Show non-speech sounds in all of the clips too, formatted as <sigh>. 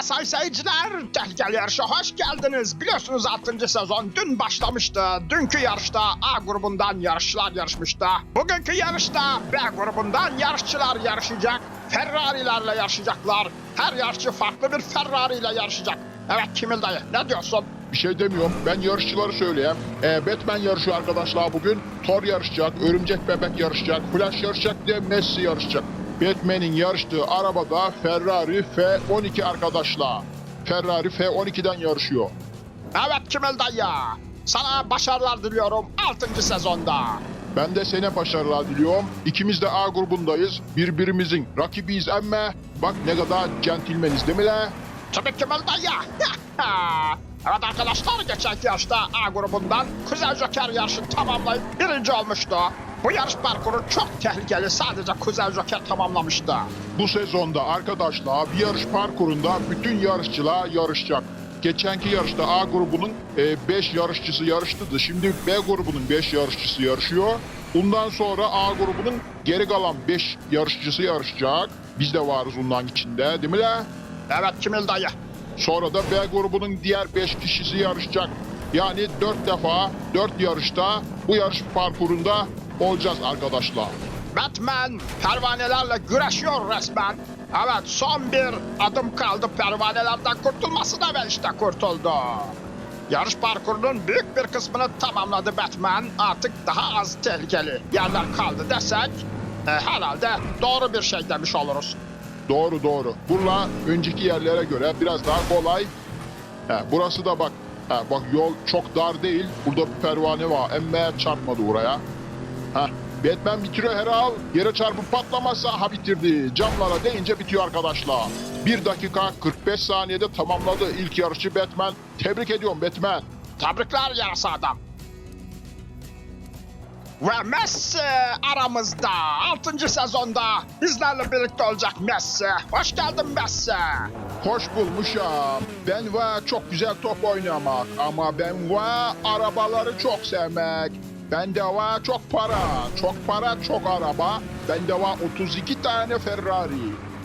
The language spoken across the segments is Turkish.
Merhaba sayın seyirciler. Tehlikeli yarışa hoş geldiniz. Biliyorsunuz 6. sezon dün başlamıştı. Dünkü yarışta A grubundan yarışçılar yarışmıştı. Bugünkü yarışta B grubundan yarışçılar yarışacak. Ferrari'lerle yarışacaklar. Her yarışçı farklı bir Ferrari ile yarışacak. Evet Kimil dayı ne diyorsun? Bir şey demiyorum. Ben yarışçıları söyleyeyim. Ee, Batman yarışıyor arkadaşlar bugün. Thor yarışacak, Örümcek Bebek yarışacak, Flash yarışacak de Messi yarışacak. Batman'in yarıştığı arabada Ferrari F12 arkadaşlar. Ferrari F12'den yarışıyor. Evet Kimil dayı. Sana başarılar diliyorum 6. sezonda. Ben de sana başarılar diliyorum. İkimiz de A grubundayız. Birbirimizin rakibiyiz ama bak ne kadar centilmeniz değil mi la? Tabii Kimil dayı. <laughs> evet arkadaşlar geçenki yarışta A grubundan Kuzey Joker yarışını tamamlayıp birinci olmuştu. Bu yarış parkuru çok tehlikeli. Sadece Kuzey Joker tamamlamıştı. Bu sezonda arkadaşlar bir yarış parkurunda bütün yarışçılar yarışacak. Geçenki yarışta A grubunun 5 yarışçısı yarıştıydı. Şimdi B grubunun 5 yarışçısı yarışıyor. Bundan sonra A grubunun geri kalan 5 yarışçısı yarışacak. Biz de varız onların içinde değil mi la? Evet Kimil dayı. Sonra da B grubunun diğer 5 kişisi yarışacak. Yani 4 defa 4 yarışta bu yarış parkurunda olacağız arkadaşlar. Batman pervanelerle güreşiyor resmen. Evet son bir adım kaldı pervanelerden kurtulmasına ve işte kurtuldu. Yarış parkurunun büyük bir kısmını tamamladı Batman. Artık daha az tehlikeli yerler kaldı desek e, herhalde doğru bir şey demiş oluruz. Doğru doğru. Burla önceki yerlere göre biraz daha kolay. He, burası da bak. He, bak yol çok dar değil. Burada bir pervane var. Emme çarpmadı oraya. Heh, Batman bitiriyor herhal. Yere çarpıp patlamazsa ha bitirdi. Camlara değince bitiyor arkadaşlar. 1 dakika 45 saniyede tamamladı ilk yarışı Batman. Tebrik ediyorum Batman. Tebrikler yarasa adam. Ve Messi aramızda 6. sezonda bizlerle birlikte olacak Messi. Hoş geldin Messi. Hoş bulmuşum. Ben var çok güzel top oynamak ama ben var arabaları çok sevmek. Bende var çok para, çok para çok araba. Bende var 32 tane Ferrari.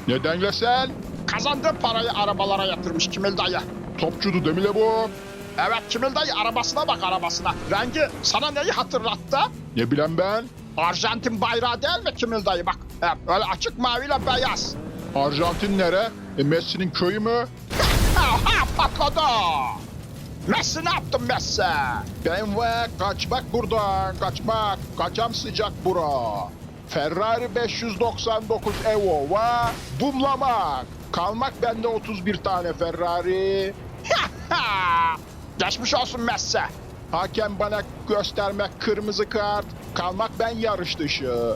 Nedenle sen? Kazandığı parayı arabalara yatırmış Kimil dayı. Topçudu değil mi bu? Evet Kimil dayı arabasına bak arabasına. Rengi sana neyi hatırlattı? Ne bileyim ben? Arjantin bayrağı değil mi Kimil dayı bak. Evet, öyle açık maviyle beyaz. Arjantin nere? E, Messi'nin köyü mü? <laughs> Patladı. Messi ne yaptın Messi? Ben var kaçmak buradan, kaçmak. Kaçam sıcak bura. Ferrari 599 Evo var. Bumlamak. Kalmak bende 31 tane Ferrari. Geçmiş olsun Messi. Hakem bana göstermek kırmızı kart. Kalmak ben yarış dışı.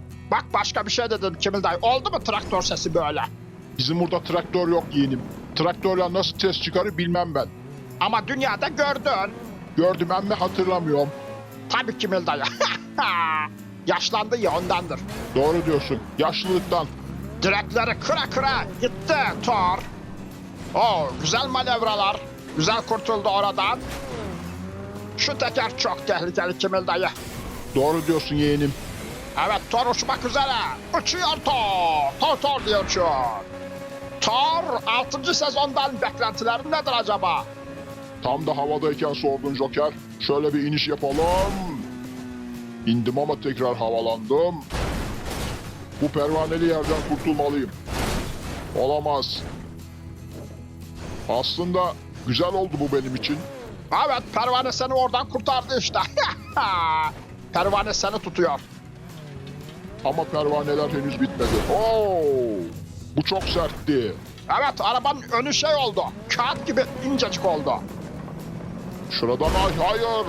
Bak başka bir şey dedin Kimil dayı. Oldu mu traktör sesi böyle? Bizim burada traktör yok yeğenim. Traktörle nasıl ses çıkarır bilmem ben. Ama dünyada gördün. Gördüm ama hatırlamıyorum. Tabii Kimil dayı. <laughs> Yaşlandı ya ondandır. Doğru diyorsun. Yaşlılıktan. Direkleri kıra kıra gitti Thor. Oo, güzel manevralar. Güzel kurtuldu oradan. Şu teker çok tehlikeli Kimil dayı. Doğru diyorsun yeğenim. Evet Thor uçmak üzere. Uçuyor Thor. Thor Thor diye uçuyor. Thor 6. sezondan beklentilerin nedir acaba? Tam da havadayken sordun Joker. Şöyle bir iniş yapalım. İndim ama tekrar havalandım. Bu pervaneli yerden kurtulmalıyım. Olamaz. Aslında güzel oldu bu benim için. Evet pervane seni oradan kurtardı işte. <laughs> pervane seni tutuyor. Ama pervaneler henüz bitmedi. Oo! Bu çok sertti. Evet arabanın önü şey oldu. Kağıt gibi incecik oldu. Şuradan ay hayır.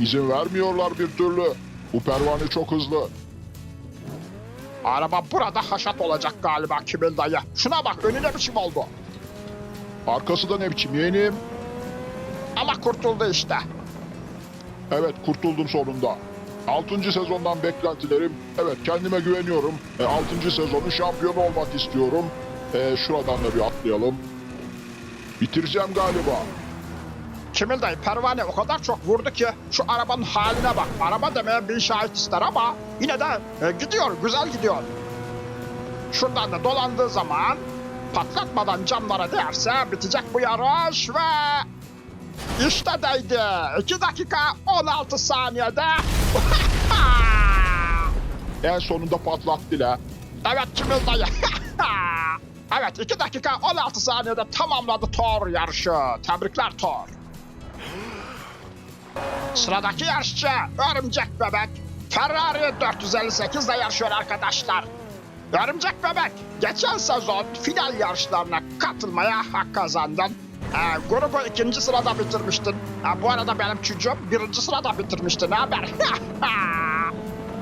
İzin vermiyorlar bir türlü. Bu pervane çok hızlı. Araba burada haşat olacak galiba Kimil dayı. Şuna bak önü ne biçim oldu. Arkası da ne biçim yeğenim? Ama kurtuldu işte. Evet kurtuldum sonunda. 6. sezondan beklentilerim. Evet kendime güveniyorum. 6. sezonun şampiyonu olmak istiyorum. E, şuradan da bir atlayalım. Bitireceğim galiba. Kimil dayı pervane o kadar çok vurdu ki şu arabanın haline bak. Araba demeye bir şahit ister ama yine de e, gidiyor, güzel gidiyor. Şuradan da dolandığı zaman patlatmadan camlara değerse bitecek bu yarış ve işte değdi. 2 dakika 16 saniyede. <laughs> En sonunda patlattı la. evet Kimil dayı. <laughs> evet 2 dakika 16 saniyede tamamladı Thor yarışı. Tebrikler Thor. <gasps> Sıradaki yarışçı Örümcek Bebek. Ferrari 458 ile yarışıyor arkadaşlar. Örümcek Bebek geçen sezon final yarışlarına katılmaya hak kazandın. Ee, grubu ikinci sırada bitirmiştin. Ha, bu arada benim çocuğum birinci sırada bitirmişti. Ne haber?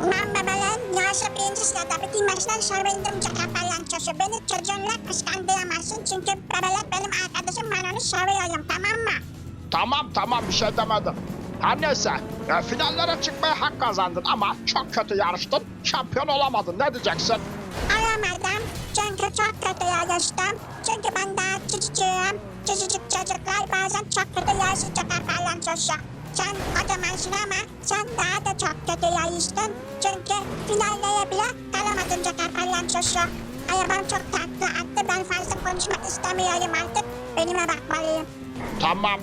Ben bebeğin yarışı birinci sırada bitirmesinden sonra benim çakar palyançosu. Beni çocuğunla kıskandıramazsın çünkü bebelek benim arkadaşım ben onu tamam mı? tamam tamam bir şey demedim. Her neyse e, finallere çıkmaya hak kazandın ama çok kötü yarıştın. Şampiyon olamadın. Ne diyeceksin? Aramadım çünkü çok kötü yarıştım. Çünkü ben daha küçüğüm. Küçücük çocuklar bazen çok kötü yarışı çakar palyançosu. Sen kocamansın ama sen daha da çok kötü yarıştın. Çünkü finallere bile kalamadın çakar palyançosu. Arabam çok tatlı attı. Ben fazla konuşmak istemiyorum artık. Önüme bakmalıyım. Tamam.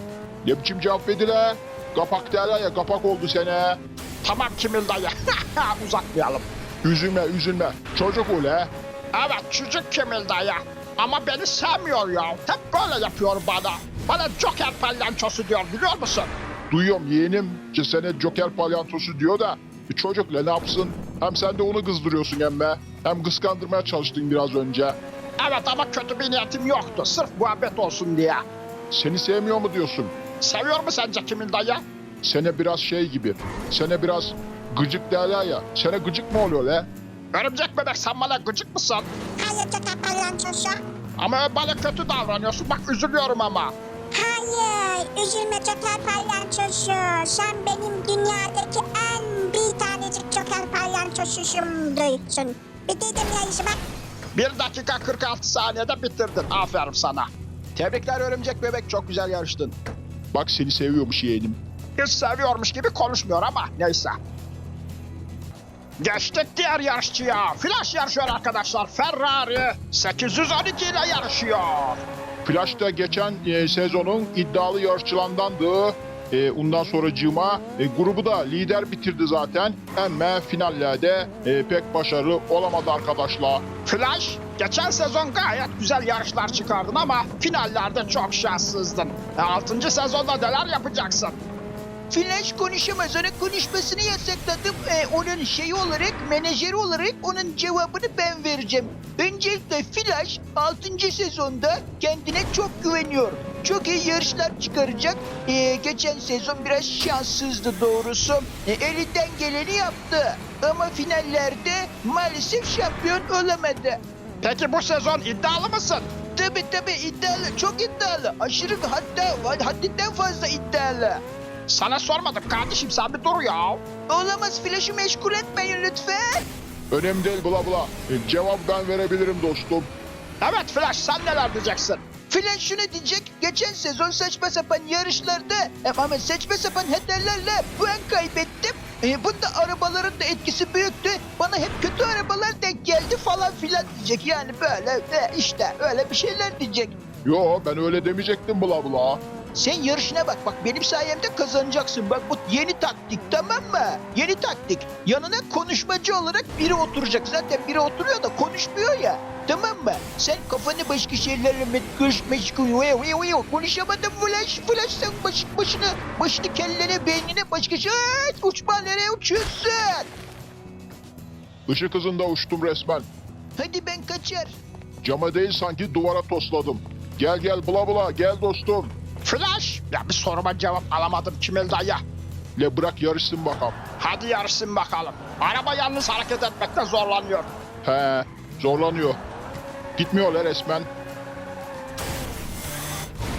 Ne biçim cevap verdi la? Kapak derler ya kapak oldu sene. Tamam Kimil dayı. <laughs> Uzatmayalım. Üzülme üzülme. Çocuk ol he. Evet çocuk Kimil dayı. Ama beni sevmiyor ya. Hep böyle yapıyor bana. Bana Joker palyançosu diyor biliyor musun? Duyuyorum yeğenim ki Joker palyantosu diyor da bir çocukla ne yapsın? Hem sen de onu kızdırıyorsun emme. Hem kıskandırmaya çalıştın biraz önce. Evet ama kötü bir niyetim yoktu. Sırf muhabbet olsun diye. Seni sevmiyor mu diyorsun? Seviyor mu sence Kimil dayı? Sene biraz şey gibi. Sene biraz gıcık derler ya. Sene gıcık mı oluyor le? Örümcek bebek sen bana gıcık mısın? Hayır çakar palyançosu. Ama bana kötü davranıyorsun. Bak üzülüyorum ama. Hayır, üzülme Joker palyançosu. Sen benim dünyadaki en bir tanecik Joker palyançosusumduydun. Bitirdim yarışı bak. 1 dakika 46 saniyede bitirdin. Aferin sana. Tebrikler örümcek bebek çok güzel yarıştın. Bak seni seviyormuş yeğenim. Hiç seviyormuş gibi konuşmuyor ama neyse. Geçtik diğer yarışçıya. Flash yarışıyor arkadaşlar. Ferrari 812 ile yarışıyor. Flash'ta geçen e, sezonun iddialı yarışçılarındandı. E, ondan sonra Cima e, grubu da lider bitirdi zaten. Ama finallerde e, pek başarılı olamadı arkadaşlar. Flash geçen sezon gayet güzel yarışlar çıkardın ama finallerde çok şanssızdın. 6. sezonda neler yapacaksın? Flash konuşamaz. Onun konuşmasını yasakladım. Ee, onun şeyi olarak, menajeri olarak onun cevabını ben vereceğim. Öncelikle Flash 6. sezonda kendine çok güveniyor. Çok iyi yarışlar çıkaracak. Ee, geçen sezon biraz şanssızdı doğrusu. Ee, elinden geleni yaptı. Ama finallerde maalesef şampiyon olamadı. Peki bu sezon iddialı mısın? Tabi tabi iddialı, çok iddialı. Aşırı hatta haddinden fazla iddialı. Sana sormadım kardeşim sen bir dur ya. Olamaz Flash'ı meşgul etmeyin lütfen. Önemli değil bula bula. E, cevap ben verebilirim dostum. Evet Flash sen neler diyeceksin? Flash şunu diyecek, geçen sezon saçma sapan yarışlarda e, ama saçma sapan hatalarla puan kaybettim. E, bunda arabaların da etkisi büyüktü. Bana hep kötü arabalar denk geldi falan filan diyecek. Yani böyle e, işte öyle bir şeyler diyecek. Yo ben öyle demeyecektim bula bula. Sen yarışına bak bak benim sayemde kazanacaksın. Bak bu yeni taktik tamam mı? Yeni taktik. Yanına konuşmacı olarak biri oturacak. Zaten biri oturuyor da konuşmuyor ya. Tamam mı? Sen kafanı başka şeylerle metkul meşgul. Vay vay vay. Konuşamadın flash flash sen baş, başını başını kellene beynine başka şey. Uçma nereye uçuyorsun? Işık hızında uçtum resmen. Hadi ben kaçar. Cama değil sanki duvara tosladım. Gel gel bula bula gel dostum. Flash ya bir soruma cevap alamadım Kimil dayı. Le bırak yarışsın bakalım. Hadi yarışsın bakalım. Araba yalnız hareket etmekte zorlanıyor. He zorlanıyor. Gitmiyorlar resmen.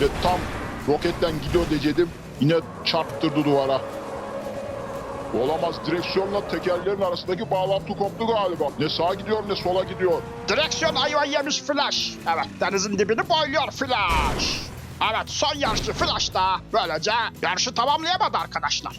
Ve tam roketten gidiyor diyecektim. Yine çarptırdı duvara. Olamaz direksiyonla tekerlerin arasındaki bağlantı koptu galiba. Ne sağa gidiyor ne sola gidiyor. Direksiyon ayva yemiş Flash. Evet denizin dibini boyluyor Flash. Evet son yarışçı Flash da böylece yarışı tamamlayamadı arkadaşlar.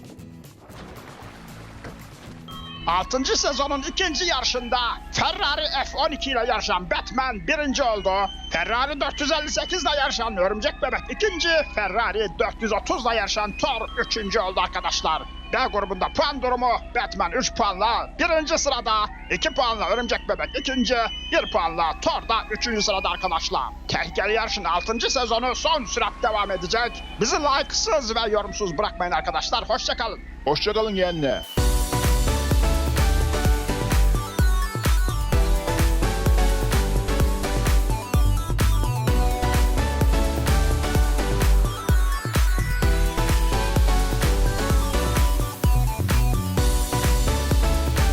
6. sezonun ikinci yarışında Ferrari F12 ile yarışan Batman birinci oldu. Ferrari 458 ile yarışan Örümcek Bebek ikinci, Ferrari 430 ile yarışan Thor üçüncü oldu arkadaşlar. B grubunda puan durumu Batman 3 puanla birinci sırada, 2 puanla Örümcek Bebek ikinci, 1 puanla Thor da üçüncü sırada arkadaşlar. Tehlikeli yarışın 6. sezonu son sürat devam edecek. Bizi like'sız ve yorumsuz bırakmayın arkadaşlar. Hoşçakalın. Hoşçakalın yeğenler.